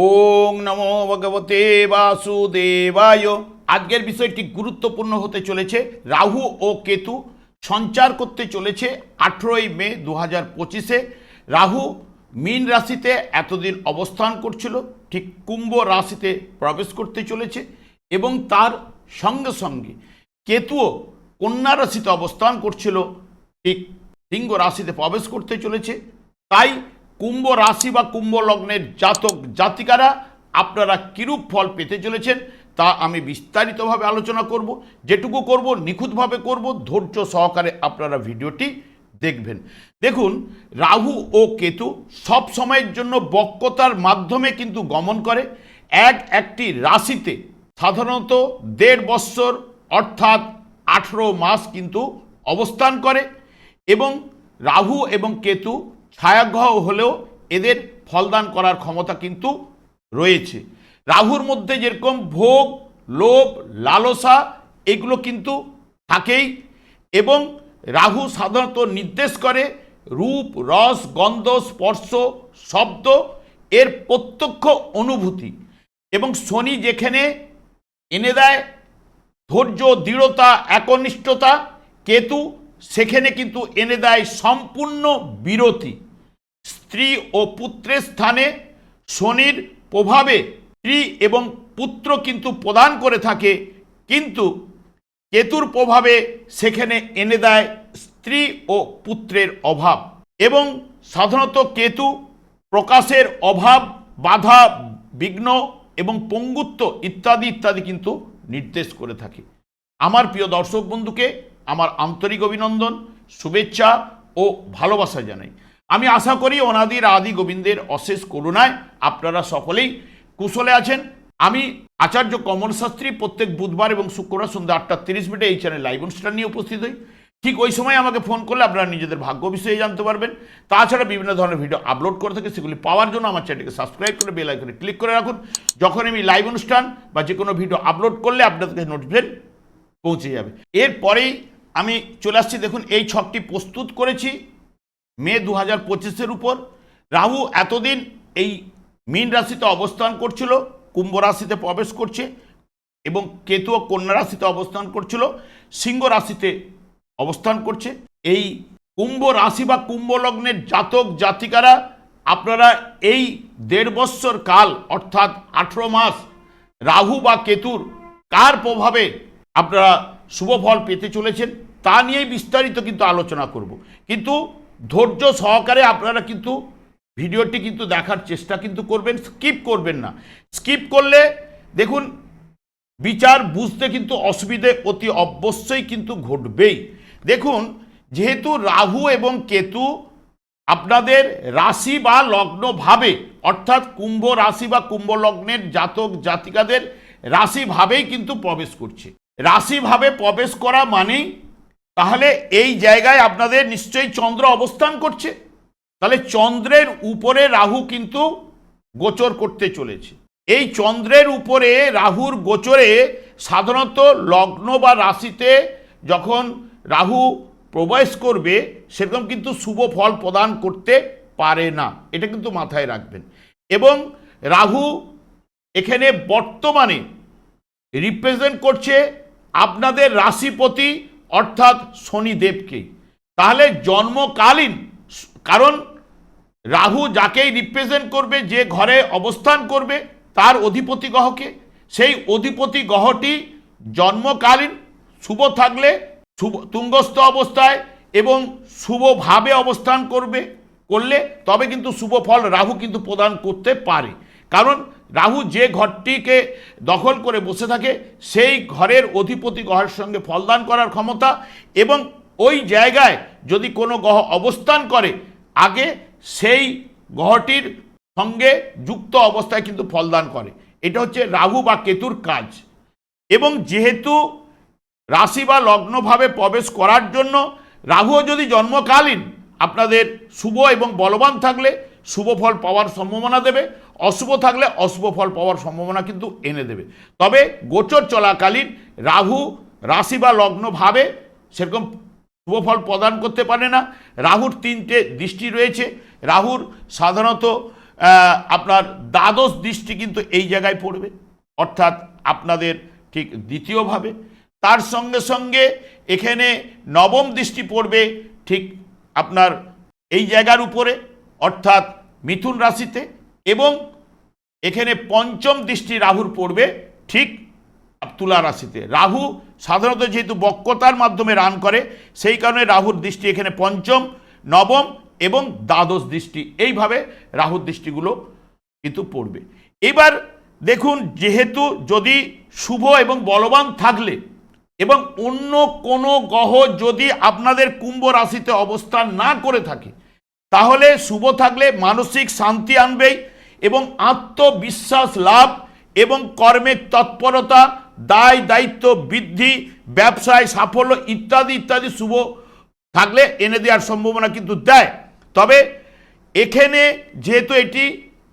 ওং নমো ভগবতে বাসুদেবায়। আজকের বিষয়টি গুরুত্বপূর্ণ হতে চলেছে। রাহু ও কেতু সঞ্চার করতে চলেছে আঠেরোই মে দু হাজার পঁচিশে। রাহু মীন রাশিতে এতদিন অবস্থান করছিল, ঠিক কুম্ভ রাশিতে প্রবেশ করতে চলেছে এবং তার সঙ্গে সঙ্গে কেতুও কন্যা রাশিতে অবস্থান করছিল, ঠিক সিংহ রাশিতে প্রবেশ করতে চলেছে। তাই কুম্ভ রাশি বা কুম্ভ লগ্নের জাতক জাতিকারা আপনারা কিরূপ ফল পেতে চলেছেন তা আমি বিস্তারিতভাবে আলোচনা করব, যেটুকু করব, নিখুঁতভাবে করব, ধৈর্য সহকারে আপনারা ভিডিওটি দেখবেন। দেখুন, রাহু ও কেতু সব সময়ের জন্য বক্রতার মাধ্যমে কিন্তু গমন করে। এক, একটি রাশিতে সাধারণত দেড় বৎসর অর্থাৎ আঠেরো মাস কিন্তু অবস্থান করে এবং রাহু এবং কেতু ছায়াগ্রহ হলেও এদের ফলদান করার ক্ষমতা কিন্তু রয়েছে। রাহুর মধ্যে যেরকম ভোগ, লোভ, লালসা, এগুলো কিন্তু থাকেই এবং রাহু সাধারণত নির্দেশ করে রূপ, রস, গন্ধ, স্পর্শ, শব্দ এর প্রত্যক্ষ অনুভূতি এবং শনি যেখানে এনে দেয় ধৈর্য, দৃঢ়তা, একনিষ্ঠতা, কেতু সেখানে কিন্তু এনে দেয় সম্পূর্ণ বিরতি। স্ত্রী ও পুত্রের স্থানে শনির প্রভাবে স্ত্রী এবং পুত্র কিন্তু প্রদান করে থাকে, কিন্তু কেতুর প্রভাবে সেখানে এনে দেয় স্ত্রী ও পুত্রের অভাব এবং সাধারণত কেতু প্রকাশের অভাব, বাধা, বিঘ্ন এবং পঙ্গুত্ব ইত্যাদি ইত্যাদি কিন্তু নির্দেশ করে থাকে। আমার প্রিয় দর্শক বন্ধুকে আমার আন্তরিক অভিনন্দন, শুভেচ্ছা ও ভালোবাসা জানাই। আমি আশা করি অনাদির আদি গোবিন্দের অশেষ করুণায় আপনারা সকলেই কুশলে আছেন। আমি আচার্য কমল শাস্ত্রী প্রত্যেক বুধবার এবং শুক্রবার সন্ধ্যা আটটা তিরিশ মিনিটে এই চ্যানেল লাইভ অনুষ্ঠান নিয়ে উপস্থিত হই। ঠিক ওই সময় আমাকে ফোন করলে আপনারা নিজেদের ভাগ্য বিষয়ে জানতে পারবেন। তাছাড়া বিভিন্ন ধরনের ভিডিও আপলোড করে থাকে, সেগুলি পাওয়ার জন্য আমার চ্যানেলকে সাবস্ক্রাইব করে বেল আইকনে ক্লিক করে রাখুন। যখন আমি লাইভ অনুষ্ঠান বা যে কোনো ভিডিও আপলোড করলে আপনাদের নোটিফিকেশন পৌঁছে যাবে। এরপরেই আমি চলে আসছি, দেখুন, এই ছকটি প্রস্তুত করেছি মে দু হাজার পঁচিশের উপর। রাহু এতদিন এই মীন রাশিতে অবস্থান করছিল, কুম্ভ রাশিতে প্রবেশ করছে এবং কেতু কন্যা রাশিতে অবস্থান করছিল, সিংহ রাশিতে অবস্থান করছে। এই কুম্ভ রাশি বা কুম্ভ লগ্নের জাতক জাতিকারা, আপনারা এই দেড় বৎসর কাল, অর্থাৎ আঠেরো মাস, রাহু বা কেতুর কার প্রভাবে আপনারা শুভ ফল পেতে চলেছেন, তা নিয়েই বিস্তারিত কিন্তু আলোচনা করব। কিন্তু ধৈর্য সহকারে আপনারা কিন্তু ভিডিওটি কিন্তু দেখার চেষ্টা কিন্তু করবেন, স্কিপ করবেন না। স্কিপ করলে দেখুন, বিচার বুঝতে কিন্তু অসুবিধে অতি অবশ্যই কিন্তু ঘটবেই। দেখুন, যেহেতু রাহু এবং কেতু আপনাদের রাশি বা লগ্নভাবে অর্থাৎ কুম্ভ রাশি বা কুম্ভ লগ্নের জাতক জাতিকাদের রাশিভাবেই কিন্তু প্রবেশ করছে। রাশিভাবে প্রবেশ করা মানেই তাহলে এই জায়গায় আপনাদের নিশ্চয়ই চন্দ্র অবস্থান করছে। তাহলে চন্দ্রের উপরে রাহু কিন্তু গোচর করতে চলেছে। এই চন্দ্রের উপরে রাহুর গোচরে সাধারণত লগ্ন বা রাশিতে যখন রাহু প্রবেশ করবে, সেরকম কিন্তু শুভ ফল প্রদান করতে পারে না। এটা কিন্তু মাথায় রাখবেন। এবং রাহু এখানে বর্তমানে রিপ্রেজেন্ট করছে আপনাদের রাশিপতি, অর্থাৎ শনিদেবকে তাহলে জন্মকালীন, কারণ রাহু যাকেই রিপ্রেজেন্ট করবে, যে ঘরে অবস্থান করবে, তার অধিপতি গ্রহকে। সেই অধিপতি গ্রহটি জন্মকালীন, শুভ থাকলে শুভ, তুঙ্গস্থ অবস্থায় এবং শুভভাবে অবস্থান করবে, করলে তবে কিন্তু শুভ ফল রাহু কিন্তু প্রদান করতে পারে। কারণ রাহু যে ঘরটিকে দখল করে বসে থাকে, সেই ঘরের অধিপতি গ্রহের সঙ্গে ফলদান করার ক্ষমতা এবং ওই জায়গায় যদি কোনো গ্রহ অবস্থান করে, আগে সেই গ্রহটির সঙ্গে যুক্ত অবস্থায় কিন্তু ফলদান করে। এটা হচ্ছে রাহু বা কেতুর কাজ। এবং যেহেতু রাশি বা লগ্নভাবে প্রবেশ করার জন্য রাহুও যদি জন্মকালীন আপনাদের শুভ এবং বলবান থাকলে শুভ ফল পাওয়ার সম্ভাবনা দেবে, অশুভ থাকলে অশুভ ফল পাওয়ার সম্ভাবনা কিন্তু এনে দেবে। তবে গোচর চলাকালীন রাহু, রাশি বা লগ্নভাবে সেরকম শুভ ফল প্রদান করতে পারে না। রাহুর তিনটে দৃষ্টি রয়েছে। রাহুর সাধারণত আপনার দ্বাদশ দৃষ্টি কিন্তু এই জায়গায় পড়বে, অর্থাৎ আপনাদের ঠিক দ্বিতীয়ভাবে তার সঙ্গে সঙ্গে এখানে নবম দৃষ্টি পড়বে ঠিক আপনার এই জায়গার উপরে। অর্থাৎ মিথুন রাশিতে এবং এখানে পঞ্চম দৃষ্টি রাহুর পড়বে ঠিক তুলা রাশিতে। রাহু সাধারণত যেহেতু বক্রতার মাধ্যমে রান করে, সেই কারণে রাহুর দৃষ্টি এখানে পঞ্চম, নবম এবং দ্বাদশ দৃষ্টি, এইভাবে রাহুর দৃষ্টিগুলো কিন্তু পড়বে। এবার দেখুন, যেহেতু যদি শুভ এবং বলবান থাকলে এবং অন্য কোনো গ্রহ যদি আপনাদের কুম্ভ রাশিতে অবস্থান না করে থাকে তাহলে শুভ থাকলে মানসিক শান্তি আনবেই এবং আত্মবিশ্বাস লাভ এবং কর্মের তৎপরতা, দায়, দায়িত্ব, বৃদ্ধি, ব্যবসায় সাফল্য ইত্যাদি ইত্যাদি শুভ থাকলে এনে দেওয়ার সম্ভাবনা কিন্তু দেয়। তবে এখানে যেহেতু এটি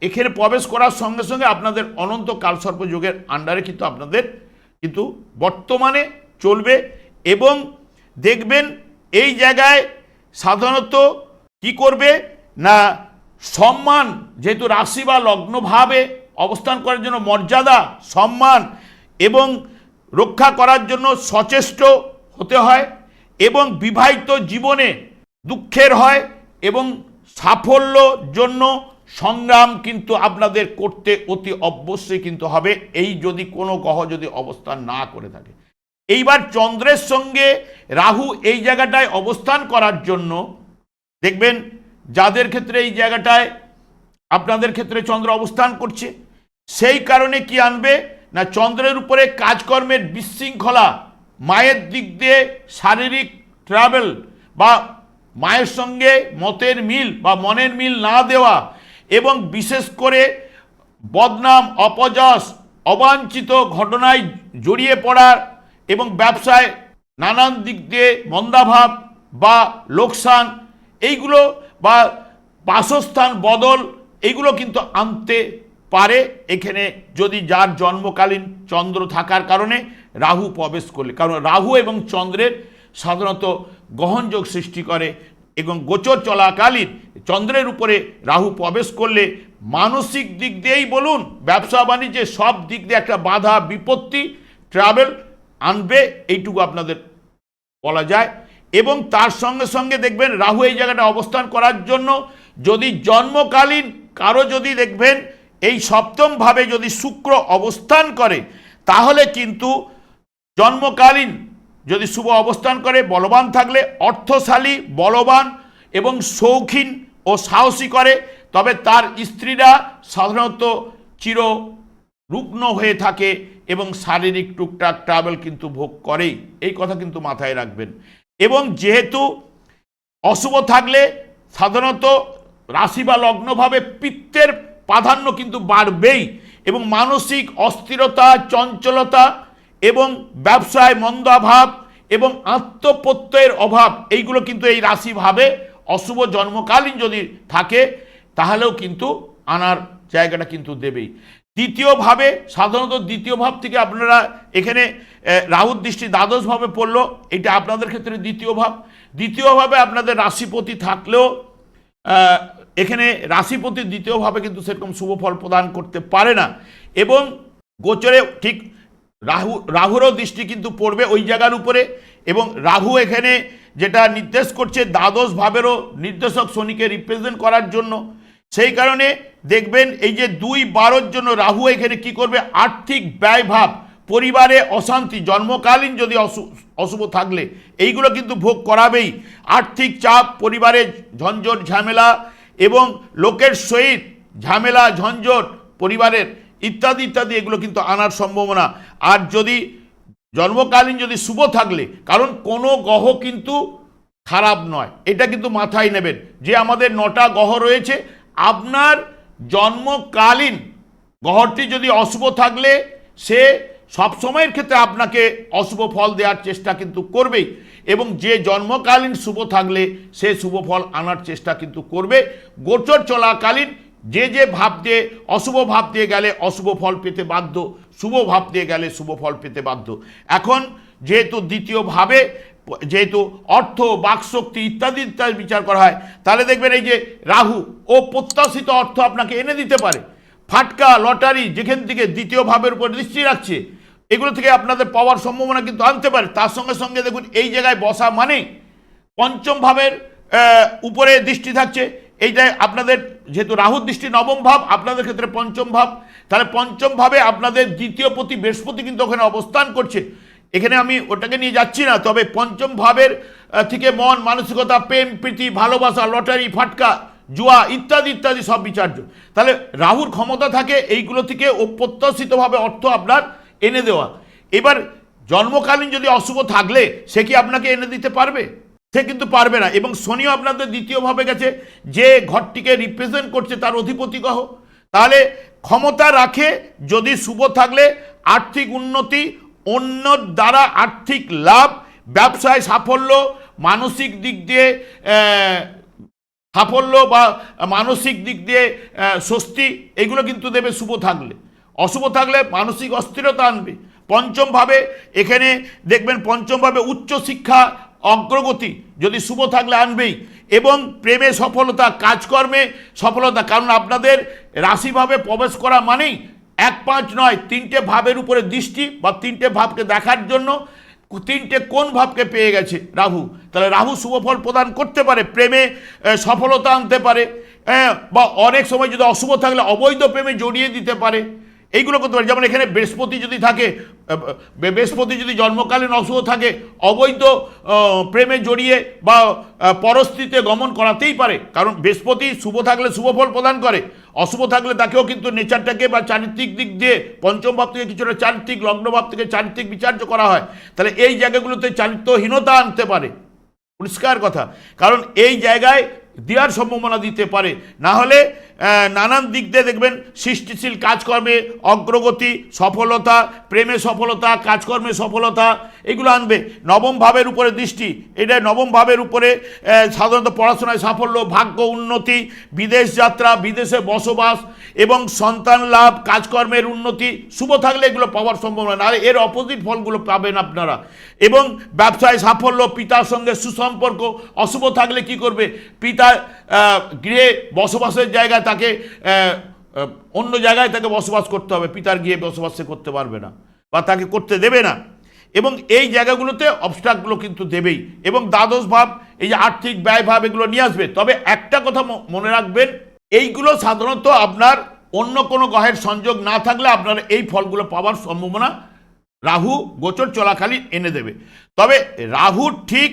এখানে প্রবেশ করার সঙ্গে সঙ্গে আপনাদের অনন্ত কালসর্প যুগের আন্ডারে কিন্তু আপনাদের কিন্তু বর্তমানে চলবে এবং দেখবেন এই জায়গায় সাধারণত কি করবে? না, সম্মান, যেহেতু রাশি বা লগ্নভাবে অবস্থান করার জন্য মর্যাদা, সম্মান এবং রক্ষা করার জন্য সচেষ্ট হতে হয় এবং বিবাহিত জীবনে দুঃখের হয় এবং সাফল্য জন্য সংগ্রাম কিন্তু আপনাদের করতে অতি অবশ্যই কিন্তু হবে। এই যদি কোনো গ্রহ যদি অবস্থান না করে থাকে। এইবার চন্দ্রের সঙ্গে রাহু এই জায়গাটায় অবস্থান করার জন্য দেখবেন যাদের ক্ষেত্রে এই জায়গাটায়, আপনাদের ক্ষেত্রে চন্দ্র অবস্থান করছে, সেই কারণে কি আনবে? না, চন্দ্রের উপরে কাজকর্মের বিশৃঙ্খলা, মায়ের দিক দিয়ে শারীরিক ট্রাভেল বা মায়ের সঙ্গে মতের মিল বা মনের মিল না দেওয়া এবং বিশেষ করে বদনাম, অপযশ, অবাঞ্ছিত ঘটনায় জড়িয়ে পড়ার এবং ব্যবসায় নানান দিক দিয়ে মন্দাভাব বা লোকসান এইগুলো বা বাসস্থান বদল, এইগুলো কিন্তু আনতে পারে। এখানে যদি যার জন্মকালীন চন্দ্র থাকার কারণে রাহু প্রবেশ করলে, কারণ রাহু এবং চন্দ্রের সাধারণত গ্রহণযোগ সৃষ্টি করে এবং গোচর চলাকালীন চন্দ্রের উপরে রাহু প্রবেশ করলে মানসিক দিক দিয়েই বলুন, ব্যবসা বাণিজ্যে সব দিক দিয়ে একটা বাধা, বিপত্তি ট্রাভেল আনবে, এইটুকু আপনাদের বলা যায়। এবং তার সঙ্গে সঙ্গে দেখবেন রাহু এই জায়গাটা অবস্থান করার জন্য যদি জন্মকালীন কারও যদি দেখবেন এই সপ্তমভাবে যদি শুক্র অবস্থান করে, তাহলে কিন্তু জন্মকালীন যদি শুভ অবস্থান করে, বলবান থাকলে অর্থশালী, বলবান এবং শৌখিন ও সাহসী করে, তবে তার স্ত্রীরা সাধারণত চির রুগ্ন হয়ে থাকে এবং শারীরিক টুকটাক ট্রাভেল কিন্তু ভোগ করেই। এই কথা কিন্তু মাথায় রাখবেন। এবং যেহেতু অশুভ থাকলে সাধারণত রাশি বা লগ্নভাবে পিত্তের প্রাধান্য কিন্তু বাড়বেই এবং মানসিক অস্থিরতা, চঞ্চলতা এবং ব্যবসায় মন্দাভাব এবং আত্মপ্রত্যয়ের অভাব, এইগুলো কিন্তু এই রাশিভাবে অশুভ জন্মকালীন যদি থাকে, তাহলেও কিন্তু আনার জায়গাটা কিন্তু দেবেই। দ্বিতীয়ভাবে, সাধারণত দ্বিতীয় ভাব থেকে আপনারা এখানে রাহুর দৃষ্টি দ্বাদশভাবে পড়ল, এটা আপনাদের ক্ষেত্রে দ্বিতীয় ভাব দ্বিতীয়ভাবে আপনাদের রাশিপতি থাকলেও এখানে রাশিপতি দ্বিতীয়ভাবে কিন্তু সেরকম শুভ ফল প্রদান করতে পারে না। এবং গোচরে ঠিক রাহু, রাহুরও দৃষ্টি কিন্তু পড়বে ওই জায়গার উপরে, এবং রাহু এখানে যেটা নির্দেশ করছে, দ্বাদশ ভাবেরও নির্দেশক শনিকে রিপ্রেজেন্ট করার জন্য। সেই কারণে দেখবেন এই যে দুই বারোর জন্য রাহু এখানে কি করবে? আর্থিক ব্যয়ভাব, পরিবারে অশান্তি, জন্মকালীন যদি অশু- অশুভ থাকলে, এইগুলো কিন্তু ভোগ করাবেই। আর্থিক চাপ, পরিবারে ঝঞ্ঝট, ঝামেলা এবং লোকের সহিত ঝামেলা, ঝঞ্ঝট, পরিবারের ইত্যাদি ইত্যাদি, এগুলো কিন্তু আনার সম্ভাবনা। আর যদি জন্মকালীন যদি শুভ থাকলে, কারণ কোনো গ্রহ কিন্তু খারাপ নয়, এটা কিন্তু মাথায় নেবেন। যে আমাদের নটা গ্রহ রয়েছে আপনার জন্মকালীন গ্রহটি যদি অশুভ থাকলে, সে সব সময়ের ক্ষেত্রে আপনাকে অশুভ ফল দেওয়ার চেষ্টা কিন্তু করবেই এবং যে জন্মকালীন শুভ থাকলে, সে শুভ ফল আনার চেষ্টা কিন্তু করবে। গোচর চলাকালীন যে যে ভাব দিয়ে, অশুভ ভাব দিয়ে গেলে অশুভ ফল পেতে বাধ্য, শুভ ভাব দিয়ে গেলে শুভ ফল পেতে বাধ্য। এখন যেহেতু দ্বিতীয়ভাবে যেহেতু অর্থ, বাকশক্তি ইত্যাদি ইত্যাদি বিচার করা হয়, তাহলে দেখবেন এই যে রাহু, ও প্রত্যাশিত অর্থ আপনাকে এনে দিতে পারে। ফাটকা, লটারি, যেখান থেকে দ্বিতীয় ভাবের উপর দৃষ্টি রাখছে, এগুলো থেকে আপনাদের পাওয়ার সম্ভাবনা কিন্তু আনতে পারে। তার সঙ্গে সঙ্গে দেখুন, এই জায়গায় বসা মানে পঞ্চম ভাবের উপরে দৃষ্টি থাকছে। এইটাই আপনাদের, যেহেতু রাহুর দৃষ্টি নবম ভাব, আপনাদের ক্ষেত্রে পঞ্চম ভাব, তাহলে পঞ্চম ভাবে আপনাদের দ্বিতীয় প্রতি বৃহস্পতি কিন্তু ওখানে অবস্থান করছে। এখানে আমি ওটাকে নিয়ে যাচ্ছি না, তবে পঞ্চম ভাবের থেকে মন, মানসিকতা, প্রেম, প্রীতি, ভালোবাসা, লটারি, ফাটকা, জুয়া ইত্যাদি ইত্যাদি সব বিচার্য। তাহলে রাহুর ক্ষমতা থাকে এইগুলো থেকে অপ্রত্যাশিতভাবে অর্থ আপনার এনে দেওয়া। এবার জন্মকালীন যদি অশুভ থাকলে, সে কি আপনাকে এনে দিতে পারবে? সে কিন্তু পারবে না, এবং শনিও আপনাদের দ্বিতীয়ভাবে গেছে, যে ঘরটিকে রিপ্রেজেন্ট করছে তার অধিপতি গ্রহ। তাহলে ক্ষমতা রাখে যদি শুভ থাকলে, আর্থিক উন্নতি অন্য দ্বারা আর্থিক লাভ, ব্যবসায় সাফল্য, মানসিক দিক দিয়ে সাফল্য বা মানসিক দিক দিয়ে স্বস্তি, এগুলো কিন্তু দেবে শুভ থাকলে। অশুভ থাকলে মানসিক অস্থিরতা আনবে। পঞ্চমভাবে এখানে দেখবেন পঞ্চম ভাবে উচ্চ শিক্ষা অগ্রগতি যদি শুভ থাকলে আনবেই। এবং প্রেমে সফলতা, কাজকর্মে সফলতা, কারণ আপনাদের রাশিভাবে প্রবেশ করা মানেই এক পাঁচ নয়, তিনটে ভাবের উপরে দৃষ্টি বা তিনটে ভাবকে দেখার জন্য তিনটে কোন ভাবকে পেয়ে গেছে রাহু? তাহলে রাহু শুভফল প্রদান করতে পারে, প্রেমে সফলতা আনতে পারে বা অনেক সময় যদি অশুভ থাকলে অবৈধ প্রেমে জড়িয়ে দিতে পারে। এইগুলো করতে পারে। যেমন এখানে বৃহস্পতি যদি থাকে বৃহস্পতি যদি জন্মকালীন অশুভ থাকে, অবৈধ প্রেমে জড়িয়ে বা পরস্থিতিতে গমন করাতেই পারে। কারণ বৃহস্পতি শুভ থাকলে শুভ ফল প্রদান করে। অশুভ থাকলে তাকেও কিন্তু নেচারটাকে বা চারিত্রিক দিক দিয়ে, পঞ্চম ভাব থেকে কিছুটা চারিত্রিক, লগ্ন ভাব থেকে চারিত্রিক বিচার্য করা হয়। তাহলে এই জায়গাগুলোতে চারিত্রহীনতা আনতে পারে। পরিষ্কার কথা। কারণ এই জায়গায় দেওয়ার সম্ভাবনা দিতে পারে। না হলে নানান দিক দিয়ে দেখবেন সৃষ্টিশীল কাজকর্মে অগ্রগতি, সফলতা, প্রেমে সফলতা, কাজকর্মে সফলতা, এগুলো আনবে। নবম ভাবের উপরে দৃষ্টি, এটা নবম ভাবের উপরে সাধারণত পড়াশোনায় সাফল্য, ভাগ্য, উন্নতি, বিদেশ যাত্রা, বিদেশে বসবাস এবং সন্তান লাভ, কাজকর্মের উন্নতি, শুভ থাকলে এগুলো পাওয়ার সম্ভাবনা না এর অপোজিট ফলগুলো পাবেন আপনারা। এবং ব্যবসায় সাফল্য, পিতার সঙ্গে সুসম্পর্ক, অশুভ থাকলে কি করবে? পিতা গৃহে বসবাসের জায়গায় তাকে অন্য জায়গায় তাকে বসবাস করতে হবে, পিতার গিয়ে বসবাস সে করতে পারবে না বা তাকে করতে দেবে না। এবং এই জায়গাগুলোতে অবস্ট্রাকগুলো কিন্তু দেবেই। এবং দ্বাদশ ভাব, এই যে আর্থিক ব্যয় ভাব, এগুলো নিয়ে আসবে। তবে একটা কথা মনে রাখবেন, এইগুলো সাধারণত আপনার অন্য কোনো গ্রহের সংযোগ না থাকলে আপনার এই ফলগুলো পাওয়ার সম্ভাবনা রাহু, গোচর, চলাকালীন এনে দেবে। তবে রাহু ঠিক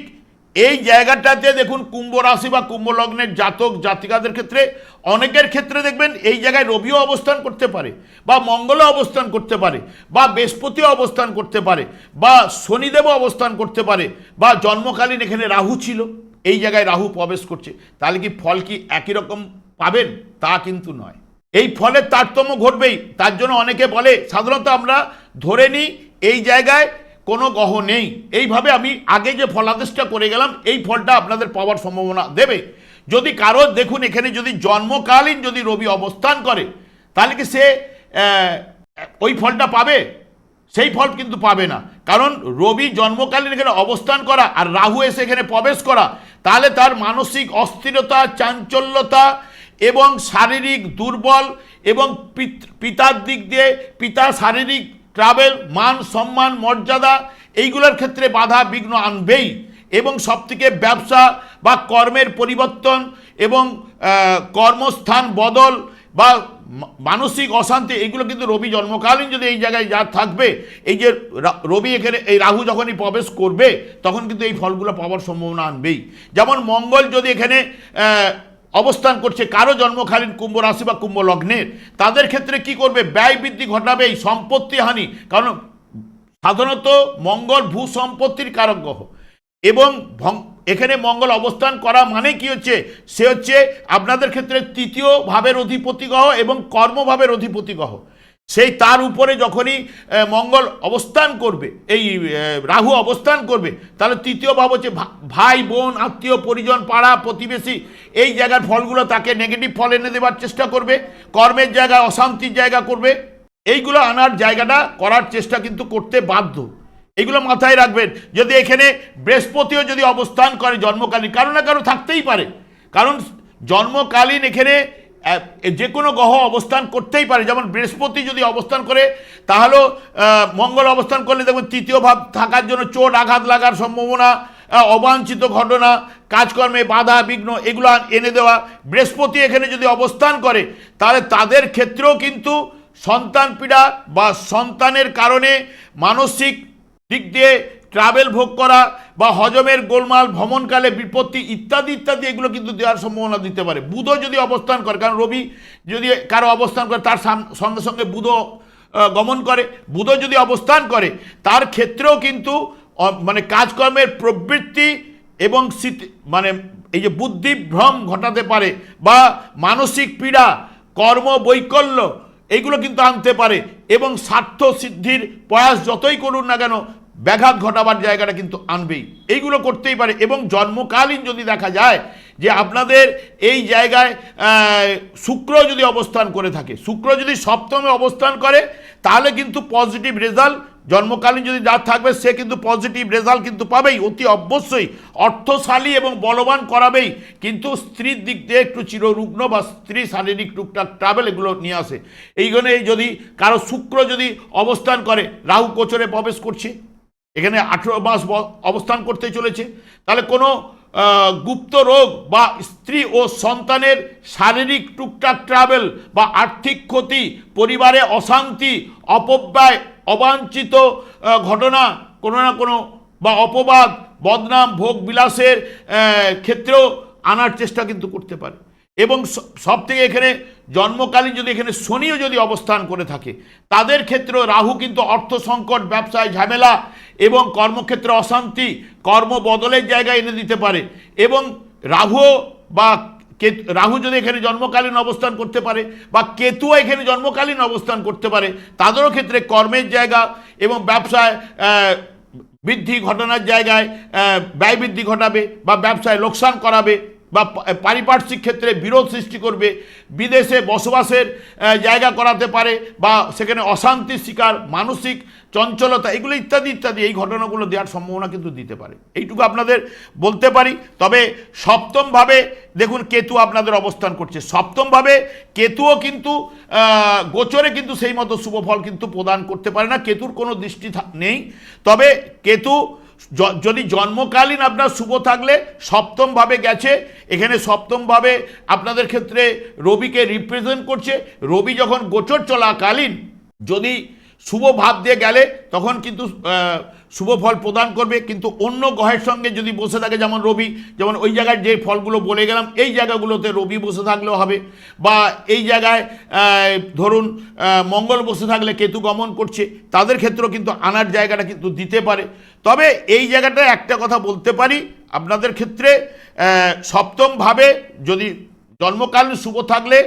এই জায়গাটাতে দেখুন কুম্ভ রাশি বা কুম্ভ লগ্নের জাতক, জাতিকাদের ক্ষেত্রে অনেকের ক্ষেত্রে দেখবেন এই জায়গায় রবিও অবস্থান করতে পারে বা মঙ্গলও অবস্থান করতে পারে বা বৃহস্পতিও অবস্থান করতে পারে বা শনিদেবও অবস্থান করতে পারে বা জন্মকালীন এখানে রাহু ছিল, এই জায়গায় রাহু প্রবেশ করছে। তাহলে কি ফল কি একই রকম পাবেন? তা কিন্তু নয়। এই ফলের তারতম্য ঘটবেই, তার জন্য অনেকে বলে, সাধারণত আমরা ধরে নিই এই জায়গায় কোনো গ্রহ নেই। এইভাবে আমি আগে যে ফলাদেশটা করে গেলাম, এই ফলটা আপনাদের পাওয়ার সম্ভাবনা দেবে। যদি কারও, দেখুন, এখানে যদি জন্মকালীন যদি রবি অবস্থান করে, তাহলে কি সে ওই ফলটা পাবে? সেই ফল কিন্তু পাবে না। কারণ রবি জন্মকালীন এখানে অবস্থান করা আর রাহু এসে এখানে প্রবেশ করা, তাহলে তার মানসিক অস্থিরতা, চাঞ্চল্যতা এবং শারীরিক দুর্বল এবং পিত- পিতার দিক দিয়ে, পিতার শারীরিক ট্রাভেল মান, সম্মান, মর্যাদা, এইগুলোর ক্ষেত্রে বাধা বিঘ্ন আনবেই। এবং সবথেকে ব্যবসা বা কর্মের পরিবর্তন এবং কর্মস্থান বদল বা মানসিক অশান্তি, এগুলো কিন্তু রবি জন্মকালীন যদি এই জায়গায় যা থাকবে, এই যে রবি এখানে, এই রাহু যখনই প্রবেশ করবে, তখন কিন্তু এই ফলগুলো পাওয়ার সম্ভাবনা আনবেই। যেমন মঙ্গল যদি এখানে অবস্থান করছে, কারও জন্মকালীন কুম্ভ রাশি বা কুম্ভ লগ্নের। তাদের ক্ষেত্রে কি করবে? ব্যয় বৃদ্ধি ঘটাবে, এই সম্পত্তি হানি। কারণ সাধারণত মঙ্গল ভূ সম্পত্তির কারক গ্রহ। এবং এখানে মঙ্গল অবস্থান করা মানে কি হচ্ছে? সে হচ্ছে আপনাদের ক্ষেত্রে তৃতীয় ভাবের অধিপতি গ্রহ এবং কর্মভাবের অধিপতি গ্রহ। সেই তার উপরে যখনই মঙ্গল অবস্থান করবে, এই রাহু অবস্থান করবে, তাহলে তৃতীয় ভাব হচ্ছে ভাই, বোন, আত্মীয়, পরিজন, পাড়া, প্রতিবেশী, এই জায়গার ফলগুলো তাকে নেগেটিভ ফল এনে দেওয়ার চেষ্টা করবে, কর্মের জায়গায় অশান্তির জায়গা করবে। এইগুলো আনার জায়গাটা করার চেষ্টা কিন্তু করতে বাধ্য। এগুলো মাথায় রাখবেন, যদি এখানে বৃহস্পতিও যদি অবস্থান করে জন্মকালীন, কারও না কারও থাকতেই পারে। কারণ জন্মকালীন এখানে যে কোনো গ্রহ অবস্থান করতেই পারে। যেমন বৃহস্পতি যদি অবস্থান করে, তাহলেও মঙ্গল অবস্থান করলে দেখবেন তৃতীয় ভাব থাকার জন্য চোট, আঘাত লাগার সম্ভাবনা অবাঞ্ছিত ঘটনা, কাজকর্মে বাধা, বিঘ্ন, এগুলো এনে দেওয়া। বৃহস্পতি এখানে যদি অবস্থান করে, তাহলে তাদের ক্ষেত্রেও কিন্তু সন্তান পীড়া বা সন্তানের কারণে মানসিক দিক দিয়ে ট্রাভেল ভোগ করা বা হজমের গোলমাল ভ্রমণকালে বিপত্তি ইত্যাদি ইত্যাদি এগুলো কিন্তু দেওয়ার সম্ভাবনা দিতে পারে। বুধও যদি অবস্থান করে কারণ রবি যদি কারও অবস্থান করে তার সঙ্গে সঙ্গে আহ, গমন করে। বুধও যদি অবস্থান করে তার ক্ষেত্রেও কিন্তু মানে কাজকর্মের প্রবৃত্তি এবং স্মৃতি মানে এই যে বুদ্ধিভ্রম ঘটাতে পারে বা মানসিক পীড়া কর্ম বৈকল্য এইগুলো কিন্তু আনতে পারে এবং স্বার্থ সিদ্ধির প্রয়াস যতই করুন না কেন ব্যাঘাত ঘটাবার জায়গাটা কিন্তু আনবেই। এইগুলো করতেই পারে এবং জন্মকালীন যদি দেখা যায় যে আপনাদের এই জায়গায় শুক্র যদি অবস্থান করে থাকে, শুক্র যদি সপ্তমে অবস্থান করে, তাহলে কিন্তু পজিটিভ রেজাল্ট জন্মকালীন যদি যার থাকবে, সে কিন্তু পজিটিভ রেজাল্ট কিন্তু পাবেই। অতি অবশ্যই অর্থশালী এবং বলবান করাবেই। কিন্তু স্ত্রীর দিক দিয়ে একটু চিররুগ্ন বা স্ত্রী শারীরিক টুকটাক ট্রাভেল এগুলো নিয়ে আসে। এইখানে যদি কারও শুক্র যদি অবস্থান করে, রাহু কোচরে প্রবেশ করছে এখানে আঠেরো মাস অবস্থান করতে চলেছে। তাহলে কোনো গুপ্ত রোগ বা স্ত্রী ও সন্তানের শারীরিক টুকটাক ট্রাভেল বা আর্থিক ক্ষতি, পরিবারে অশান্তি, অপব্যয়, অবাঞ্ছিত ঘটনা কোনো না কোনো বা অপবাদ, বদনাম, ভোগ বিলাসের ক্ষেত্রেও আনার চেষ্টা কিন্তু করতে পারে। এবং সব থেকে এখানে জন্মকালীন যদি এখানে শনিও যদি অবস্থান করে থাকে, তাদের ক্ষেত্রেও রাহু কিন্তু অর্থ সংকট ব্যবসায় ঝামেলা এবং কর্মক্ষেত্রে অশান্তি, কর্ম বদলের জায়গায় এনে দিতে পারে। এবং রাহু বা কেতু রাহু যদি এখানে জন্মকালীন অবস্থান করতে পারে বা কেতুও এখানে জন্মকালীন অবস্থান করতে পারে, তাদেরও ক্ষেত্রে কর্মের জায়গা এবং ব্যবসায় বৃদ্ধি ঘটনার জায়গায় ব্যয় বৃদ্ধি ঘটাবে বা ব্যবসায় লোকসান করাবে। বা পারিপার্শ্বিক ক্ষেত্রে বিরোধ সৃষ্টি করবে, বিদেশে বসবাসের জায়গা করাতে পারে বা সেখানে অশান্তির শিকার, মানসিক চঞ্চলতা, এগুলো ইত্যাদি ইত্যাদি, এই ঘটনাগুলো দেওয়ার সম্ভাবনা কিন্তু দিতে পারে। এইটুকু আপনাদের বলতে পারি। তবে সপ্তমভাবে দেখুন কেতু আপনাদের অবস্থান করছে। সপ্তমভাবে কেতুও কিন্তু গোচরে কিন্তু সেই মতো শুভ ফল কিন্তু প্রদান করতে পারে না। কেতুর কোনো দৃষ্টি নেই। তবে কেতু যদি জন্মকালীন আপনার শুভ থাকলে সপ্তমভাবে গেছে, এখানে সপ্তমভাবে আপনাদের ক্ষেত্রে রবিকে রিপ্রেজেন্ট করছে। রবি যখন গোচর চলাকালীন যদি শুভ ভাব দিয়ে গেলে, তখন কিন্তু শুভ ফল প্রদান করবে, কিন্তু অন্য গ্রহের সঙ্গে যদি বসে থাকে, যেমন রবি, যেমন ওই জায়গায় যে ফলগুলো বলে গেলাম, এই জায়গাগুলোতে রবি বসে থাকলেও হবে। বা এই জায়গায় ধরুন মঙ্গল বসে থাকলে কেতু গমন করছে, তাদের ক্ষেত্রেও কিন্তু আনার জায়গাটা কিন্তু দিতে পারে। তবে এই জায়গাটা একটা কথা বলতে পারি, আপনাদের ক্ষেত্রে সপ্তমভাবে যদি জন্মকাল শুভ থাকলে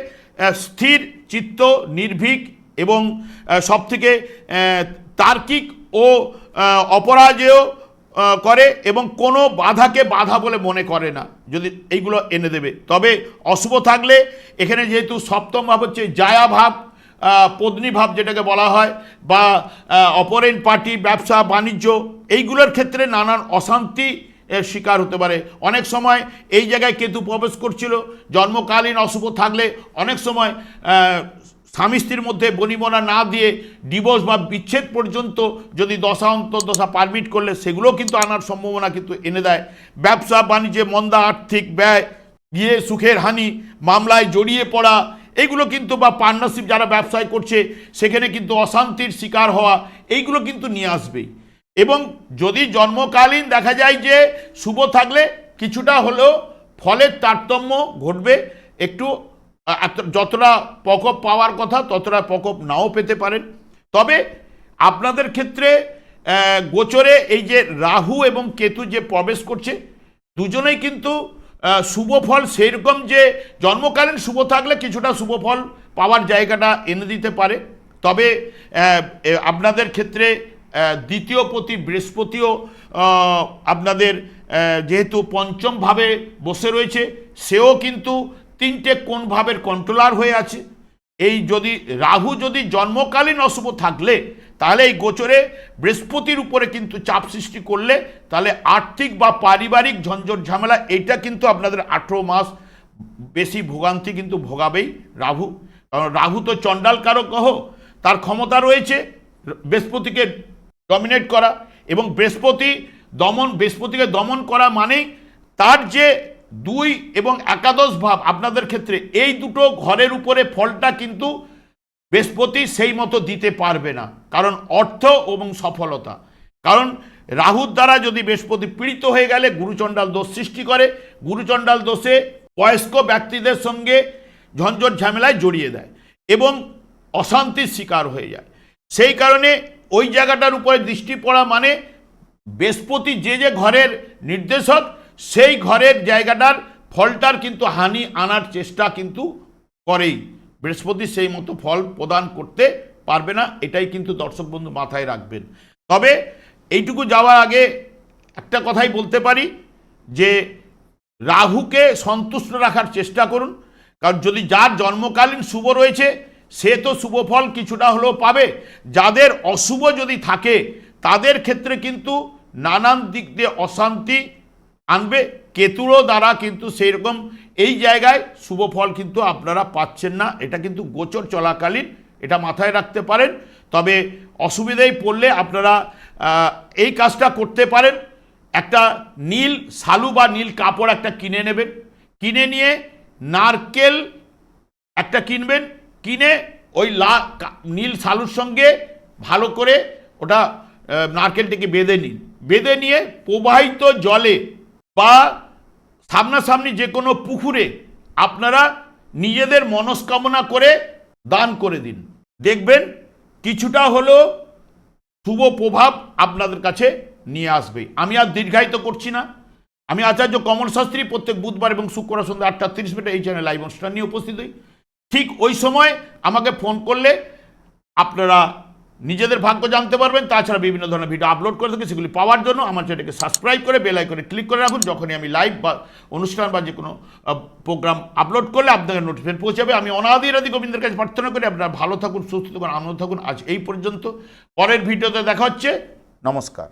স্থির, চিত্ত, নির্ভীক এবং সব থেকে তার্কিক ও অপরাজেয় করে এবং কোনো বাধাকে বাধা বলে মনে করে না। যদি এইগুলো এনে দেবে। তবে অশুভ থাকলে এখানে যেহেতু সপ্তম ভাব হচ্ছে জায়া ভাব পত্নী ভাব যেটাকে বলা হয়, বা অপরেন পার্টি, ব্যবসা, বাণিজ্য, এইগুলোর ক্ষেত্রে নানান অশান্তি শিকার হতে পারে। অনেক সময় এই জায়গায় কেতু প্রবেশ করছিল, জন্মকালীন অশুভ থাকলে অনেক সময় স্বামী স্ত্রীর মধ্যে বনিবনা না দিয়ে ডিভোর্স বা বিচ্ছেদ পর্যন্ত যদি দশা অন্তর্দশা পারমিট করলে সেগুলো কিন্তু আনার সম্ভাবনা কিন্তু এনে দেয়। ব্যবসা, বাণিজ্যে মন্দা, আর্থিক ব্যয় গিয়ে সুখের হানি, মামলায় জড়িয়ে পড়া এইগুলো কিন্তু বা পার্টনারশিপ যারা ব্যবসায় করছে, সেখানে কিন্তু অশান্তির শিকার হওয়া, এইগুলো কিন্তু নিয়ে আসবেই। এবং যদি জন্মকালীন দেখা যায় যে শুভ থাকলে, কিছুটা হলেও ফলের তারতম্য ঘটবে, একটু যতটা প্রকোপ পাওয়ার কথা, ততটা প্রকোপ নাও পেতে পারেন। তবে আপনাদের ক্ষেত্রে গোচরে এই যে রাহু এবং কেতু যে প্রবেশ করছে, দুজনেই কিন্তু শুভ ফল সেইরকম যে জন্মকালীন শুভ থাকলে কিছুটা শুভ ফল পাওয়ার জায়গাটা এনে দিতে পারে। তবে আপনাদের ক্ষেত্রে দ্বিতীয় পতি, বৃহস্পতিও আপনাদের যেহেতু পঞ্চমভাবে বসে রয়েছে, সেও কিন্তু তিনটে কোন ভাবের কন্ট্রোলার হয়ে আছে। এই যদি রাহু যদি জন্মকালীন অশুভ থাকলে, তাহলে এই গোচরে বৃহস্পতির উপরে কিন্তু চাপ সৃষ্টি করলে, তাহলে আর্থিক বা পারিবারিক ঝঞ্ঝট ঝামেলা, এটা কিন্তু আপনাদের আঠেরো মাস বেশি ভোগান্তি কিন্তু ভোগাবেই রাহু। কারণ রাহু তো চণ্ডাল কারক গ্রহ, তার ক্ষমতা রয়েছে বৃহস্পতিকে ডমিনেট করা এবং বৃহস্পতি দমন, বৃহস্পতিকে দমন করা মানেই তার যে দুই এবং একাদশ ভাব, আপনাদের ক্ষেত্রে এই দুটো ঘরের উপরে ফলটা কিন্তু বৃহস্পতি সেই মতো দিতে পারবে না। কারণ অর্থ এবং সফলতা। কারণ রাহুর দ্বারা যদি বৃহস্পতি পীড়িত হয়ে গেলে, গুরুচণ্ডাল দোষ সৃষ্টি করে। গুরুচণ্ডাল দোষে বয়স্ক ব্যক্তিদের সঙ্গে ঝঞ্ঝট ঝামেলায় জড়িয়ে দেয় এবং অশান্তির শিকার হয়ে যায়। সেই কারণে ওই জায়গাটার উপরে দৃষ্টি পড়া মানে বৃহস্পতি যে যে ঘরের নির্দেশক সেই ঘরের জায়গাটার ফলটার কিন্তু হানি আনার চেষ্টা কিন্তু করেই। বৃহস্পতি সেই মতো ফল প্রদান করতে পারবে না, এটাই কিন্তু দর্শক বন্ধু মাথায় রাখবেন। তবে এইটুকু যাওয়ার আগে একটা কথাই বলতে পারি, যে রাহুকে সন্তুষ্ট রাখার চেষ্টা করুন, কারণ যদি যার জন্মকালীন শুভ রয়েছে, সে তো শুভ ফল কিছুটা হলেও পাবে। যাদের অশুভ যদি থাকে, তাদের ক্ষেত্রে কিন্তু নানান দিক দিয়ে অশান্তি আনবে। কেতুরও দ্বারা কিন্তু সেই রকম এই জায়গায় শুভ ফল কিন্তু আপনারা পাচ্ছেন না। এটা কিন্তু গোচর চলাকালীন, এটা মাথায় রাখতে পারেন। তবে অসুবিধায় পড়লে আপনারা এই কাজটা করতে পারেন। একটা নীল শালু বা নীল কাপড় একটা কিনে নেবেন। কিনে নিয়ে নারকেল একটা কিনবেন। কিনে ওই লা নীল শালুর সঙ্গে ভালো করে ওটা নারকেলটিকে বেঁধে নিন। বেঁধে নিয়ে প্রবাহিত জলে বা সামনাসামনি যে কোনো পুকুরে আপনারা নিজেদের মনস্কামনা করে দান করে দিন। দেখবেন কিছুটা হলেও শুভ প্রভাব আপনাদের কাছে নিয়ে আসবে। আমি আর দীর্ঘায়িত করছি না। আমি আচার্য কমল শাস্ত্রী প্রত্যেক বুধবার এবং শুক্রবার সন্ধ্যা আটটা তিরিশ মিনিটে এই চ্যানেল লাইভ অনুষ্ঠান নিয়ে উপস্থিত হই। ঠিক ওই সময় আমাকে ফোন করলে আপনারা নিজেদের ভাগ্য জানতে পারবেন, তাছাড়া বিভিন্ন ধরনের ভিডিও আপলোড করে থাকি, সেগুলি পাওয়ার জন্য আমার চ্যানেলকে সাবস্ক্রাইব করে বেলাই করে ক্লিক করে রাখুন। যখনই আমি লাইভ বা অনুষ্ঠান বা যে কোনো প্রোগ্রাম আপলোড করলে আপনাদের নোটিফিকেশন পৌঁছাবে আমি অনাদি রাধি গোবিন্দের কাছে প্রার্থনা করি, আপনারা ভালো থাকুন, সুস্থ থাকুন, আনন্দ থাকুন। আজ এই পর্যন্ত। পরের ভিডিওতে দেখা হচ্ছে। নমস্কার।